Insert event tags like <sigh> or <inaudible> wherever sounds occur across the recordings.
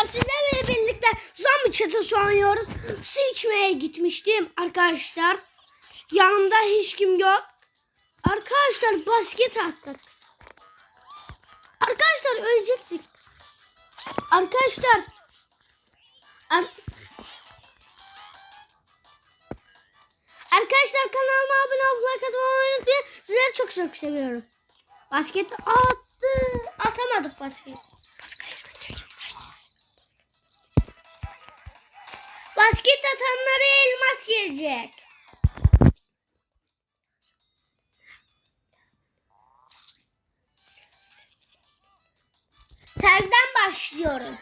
arkadaşlar sizlerle birlikte zombi çatısı oynuyoruz. Su içmeye gitmiştim arkadaşlar. Yanımda hiç kim yok. Arkadaşlar basket attık. Arkadaşlar ölecektik. Arkadaşlar. Ar Arkadaşlar kanalıma abone olmayı, unutmayın. Sizleri çok çok seviyorum. Basket attı. Atamadık basket. Basket atanlara elmas gelecek. Tersten başlıyorum.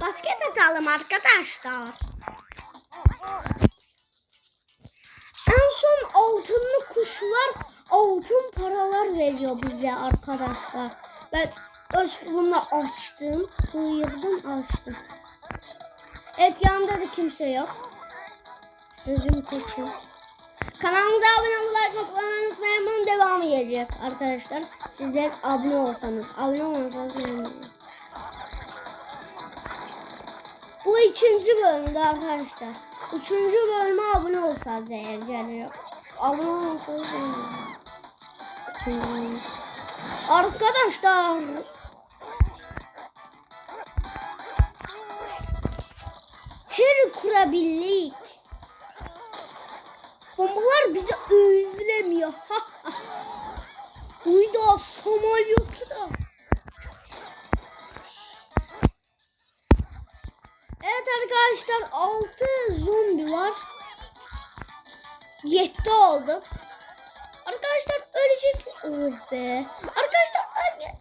Basket atalım arkadaşlar. En son altınlı kuşlar altın paralar veriyor bize arkadaşlar. Ben öz bunu açtım. Uyuyordum açtım. Evet yanımda da kimse yok. Gözüm kaçıyor. Kanalımıza abone olmayı unutmayın. unutmayın. Bunun devamı gelecek arkadaşlar. Sizler abone olsanız. Abone olmasanız. Bu ikinci bölümde arkadaşlar. Üçüncü bölüme abone olsanız eğer geliyor. Abone olmasanız. Arkadaşlar. Her kurabildik. Bombalar bizi öldüremiyor. Uyda Samanyolu da. Evet arkadaşlar 6 zombi var. 7 olduk. Arkadaşlar ölecek. Oh be. Arkadaşlar ölecek.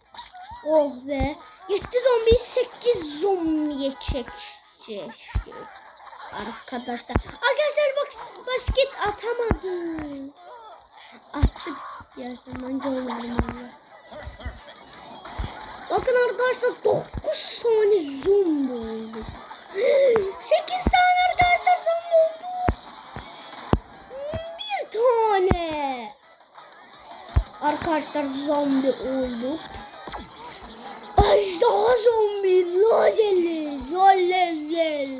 Oh be. 7 zombi 8 zombiye çekecek. Arkadaşlar. Arkadaşlar bak basket atamadım. Attık ya zaman gönderdim Bakın arkadaşlar 9 tane zombi oldu. <gasps> 8 tane arkadaşlar zombi oldu. Bir tane. Arkadaşlar zombi oldu. Aşağı zombi. Lojeli. Zollezel.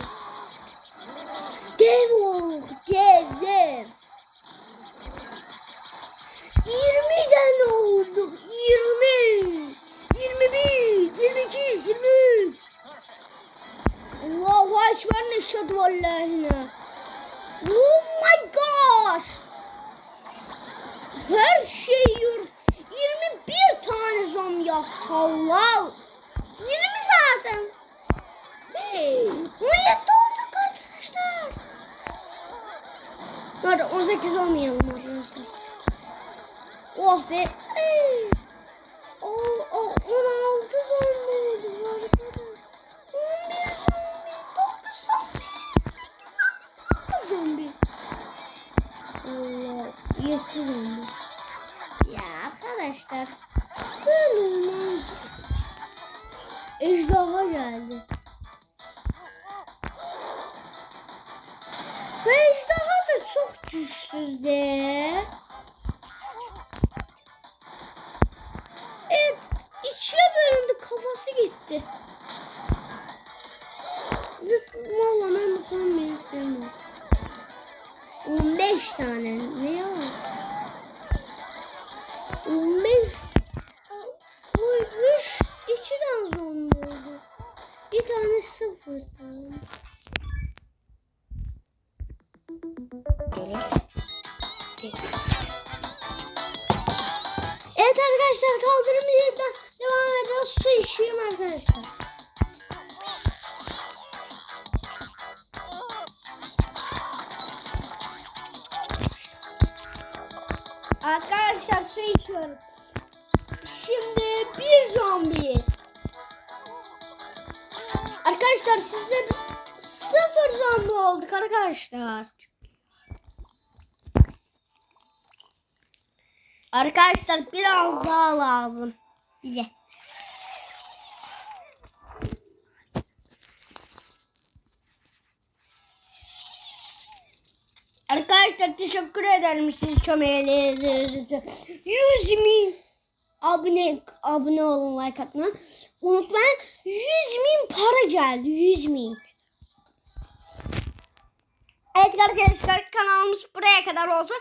Ekber neşhedü vallahine. Oh my gosh. Her şey yiyor. 21 tane zombi ya halal. 20 zaten. Hey, 17 olduk arkadaşlar. Hadi 18 olmayalım arkadaşlar. Oh be. Hey. O, o, 16 zombi oldu arkadaşlar. 11 zombi, 9 zombi, 8 zombi, 9 zombi. 7 zombi. Ya arkadaşlar, böyle olmaz. Ejderha geldi. Ve ejderha da çok güçsüz de. Evet, içine bölündü, kafası gitti. 15 tane ne ya? 15 Bu 3 içiden zombi oldu. Bir tane sıfır tane. Arkadaşlar su içiyorum. Şimdi bir zombiyiz. Arkadaşlar sizde sıfır zombi olduk arkadaşlar. Arkadaşlar biraz daha lazım bize. Arkadaşlar teşekkür ederim siz çömeğiniz için. 100 bin abone abone olun like atmayı unutmayın. 100 bin para geldi 100 bin. Evet arkadaşlar kanalımız buraya kadar olsun.